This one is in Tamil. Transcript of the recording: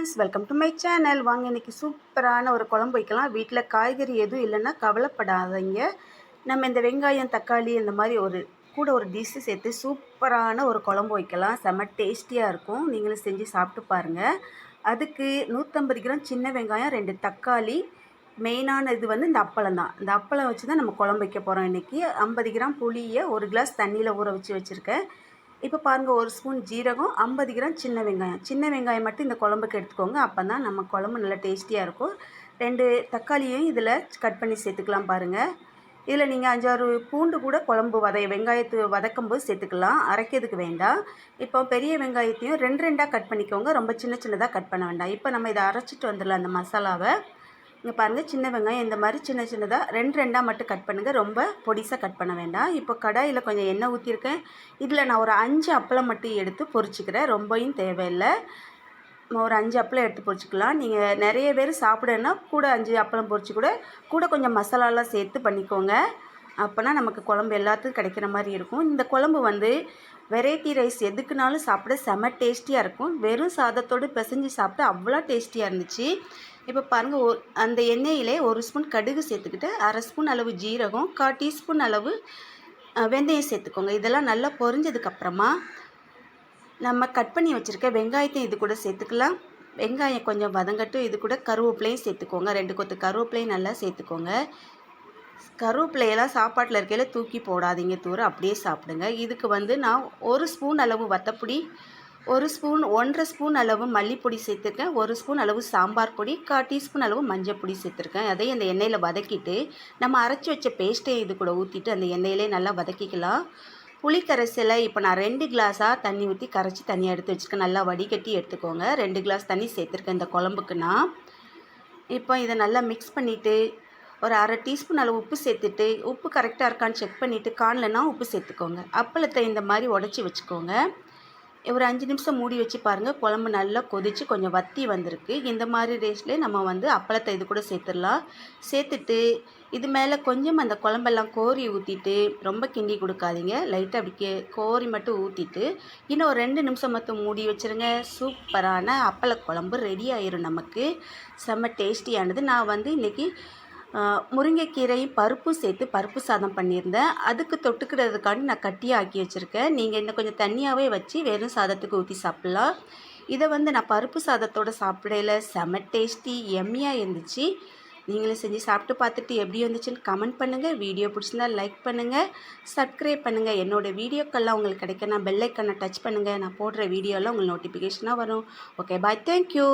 Friends welcome to my channel வாங்க இன்றைக்கி சூப்பரான ஒரு குழம்பு வைக்கலாம். வீட்டில் காய்கறி எதுவும் இல்லைன்னா கவலைப்படாதீங்க. நம்ம இந்த வெங்காயம் தக்காளி இந்த மாதிரி ஒரு கூட ஒரு டிஷ்ஷு சேர்த்து சூப்பரான ஒரு குழம்பு வைக்கலாம். செம டேஸ்டியாக இருக்கும். நீங்களும் செஞ்சு சாப்பிட்டு பாருங்கள் அதுக்கு நூற்றம்பது கிராம் சின்ன வெங்காயம் ரெண்டு தக்காளி. மெயினான இது வந்து இந்த அப்பளம் தான். இந்த அப்பளம் வச்சு தான் நம்ம குழம்பு வைக்க போகிறோம் இன்றைக்கி ஐம்பது கிராம் புளியை ஒரு கிளாஸ் தண்ணியில் ஊற வச்சு வச்சுருக்கேன். இப்போ பாருங்கள் ஒரு ஸ்பூன் ஜீரகம் ஐம்பது கிராம் சின்ன வெங்காயம். சின்ன வெங்காயம் மட்டும் இந்த குழம்புக்கு எடுத்துக்கோங்க. அப்போ தான் நம்ம குழம்பு நல்லா டேஸ்டியாக இருக்கும். ரெண்டு தக்காளியும் இதில் கட் பண்ணி சேர்த்துக்கலாம் பாருங்கள் இதில் நீங்கள் அஞ்சாறு பூண்டு கூட குழம்பு வதை வெங்காயத்து வதக்கும் போது சேர்த்துக்கலாம். அரைக்கிறதுக்கு வேண்டாம். இப்போ பெரிய வெங்காயத்தையும் ரெண்டு ரெண்டாக கட் பண்ணிக்கோங்க. ரொம்ப சின்ன சின்னதாக கட் பண்ண வேண்டாம். இப்போ நம்ம இதை அரைச்சிட்டு வந்துடலாம் அந்த மசாலாவை. இங்கே பாருங்கள் சின்ன வெங்காயம் இந்த மாதிரி சின்ன சின்னதாக ரெண்டு ரெண்டாக மட்டும் கட் பண்ணுங்கள் ரொம்ப பொடிசாக கட் பண்ண வேண்டாம். இப்போ கடாயில் கொஞ்சம் எண்ணெய் ஊற்றிருக்கேன் இதில் நான் ஒரு அஞ்சு அப்பளம் மட்டும் எடுத்து பொரிச்சிக்கிறேன். ரொம்பவும் தேவையில்லை. ஒரு அஞ்சு அப்பளம் எடுத்து பொரிச்சிக்கலாம். நீங்கள் நிறைய பேர் சாப்பிடணுன்னா கூட அஞ்சு அப்பளம் பொரிச்சு கூட கூட கொஞ்சம் மசாலாலாம் சேர்த்து பண்ணிக்கோங்க. அப்போனா நமக்கு குழம்பு எல்லாத்துக்கும் கிடைக்கிற மாதிரி இருக்கும். இந்த குழம்பு வந்து வெரைட்டி ரைஸ் எதுக்குனாலும் சாப்பிட செம டேஸ்டியாக இருக்கும். வெறும் சாதத்தோடு பிசைஞ்சு சாப்பிட்டு அவ்வளோ டேஸ்டியாக இருந்துச்சு. இப்போ பாருங்கள் ஒரு அந்த எண்ணெயிலே ஒரு ஸ்பூன் கடுகு சேர்த்துக்கிட்டு அரை ஸ்பூன் அளவு ஜீரகம் கால் டீஸ்பூன் அளவு வெந்தயம் சேர்த்துக்கோங்க. இதெல்லாம் நல்லா பொரிஞ்சதுக்கப்புறமா நம்ம கட் பண்ணி வச்சுருக்க வெங்காயத்தையும் இது கூட சேர்த்துக்கலாம். வெங்காயம் கொஞ்சம் வதங்கட்டும். இது கூட கருவேப்பிலையும் சேர்த்துக்கோங்க. ரெண்டு கொத்து கருவேப்பிலையும் நல்லா சேர்த்துக்கோங்க. கருவேப்பிலையெல்லாம் சாப்பாட்டில் இருக்கையில் தூக்கி போடாதீங்க தூரம் அப்படியே சாப்பிடுங்க. இதுக்கு வந்து நான் ஒரு ஸ்பூன் அளவு வத்தப்பொடி ஒரு ஸ்பூன் ஒன்றரை ஸ்பூன் அளவு மல்லிப்பொடி சேர்த்துருக்கேன். ஒரு ஸ்பூன் அளவு சாம்பார் பொடி கா டீஸ்பூன் அளவு மஞ்சள் பொடி சேர்த்துருக்கேன். அதையும் அந்த எண்ணெயில் வதக்கிட்டு நம்ம அரைச்சி வச்ச பேஸ்ட்டை இது கூட ஊற்றிட்டு அந்த எண்ணெயிலே நல்லா வதக்கிக்கலாம். புளி கரைசலை இப்போ நான் ரெண்டு கிளாஸாக தண்ணி ஊற்றி கரைச்சி தனியாக எடுத்து வச்சுருக்கேன். நல்லா வடிகட்டி எடுத்துக்கோங்க. ரெண்டு கிளாஸ் தண்ணி சேர்த்துருக்கேன் இந்த குழம்புக்குன்னா இப்போ இதை நல்லா மிக்ஸ் பண்ணிவிட்டு ஒரு அரை டீஸ்பூன் அளவு உப்பு சேர்த்துட்டு உப்பு கரெக்டாக இருக்கான்னு செக் பண்ணிவிட்டு காணலன்னா உப்பு சேர்த்துக்கோங்க. அப்பளத்தை இந்த மாதிரி உடச்சி வச்சுக்கோங்க. ஒரு அஞ்சு நிமிஷம் மூடி வச்சு பாருங்கள் குழம்பு நல்லா கொதித்து கொஞ்சம் வத்தி வந்திருக்கு. இந்த மாதிரி ரேஸ்லேயே நம்ம வந்து அப்பளத்தை இது கூட சேர்த்துடலாம். சேர்த்துட்டு இது மேலே கொஞ்சம் அந்த குழம்பெல்லாம் கோரி ஊற்றிட்டு ரொம்ப கிண்டி கொடுக்காதீங்க. லைட்டாக அப்படி கே கோரி மட்டும் ஊற்றிட்டு இன்னும் ஒரு ரெண்டு நிமிஷம் மட்டும் மூடி வச்சுருங்க. சூப்பரான அப்பள குழம்பு ரெடி ஆயிரும் நமக்கு. செம்ம டேஸ்டியானது. நான் வந்து இன்றைக்கி முருங்கைக்கீரை பருப்பும் சேர்த்து பருப்பு சாதம் பண்ணியிருந்தேன். அதுக்கு தொட்டுக்கிறதுக்காண்டி நான் கட்டியாக ஆக்கி வச்சுருக்கேன். நீங்கள் இன்னும் கொஞ்சம் தண்ணியாகவே வச்சு வெறும் சாதத்துக்கு ஊற்றி சாப்பிட்லாம். இதை வந்து நான் பருப்பு சாதத்தோடு சாப்பிடையில செம டேஸ்டி எம்மியாக இருந்துச்சு. நீங்களும் செஞ்சு சாப்பிட்டு பார்த்துட்டு எப்படி வந்துச்சுன்னு கமெண்ட் பண்ணுங்கள் வீடியோ பிடிச்சிருந்தா லைக் பண்ணுங்கள் சப்ஸ்கிரைப் பண்ணுங்கள் என்னோடய வீடியோக்கெல்லாம் உங்களுக்கு கிடைக்க நான் பெல்லைக்கனை டச் பண்ணுங்கள் நான் போடுற வீடியோலாம் உங்களுக்கு நோட்டிஃபிகேஷனாக வரும். Okay bye thank you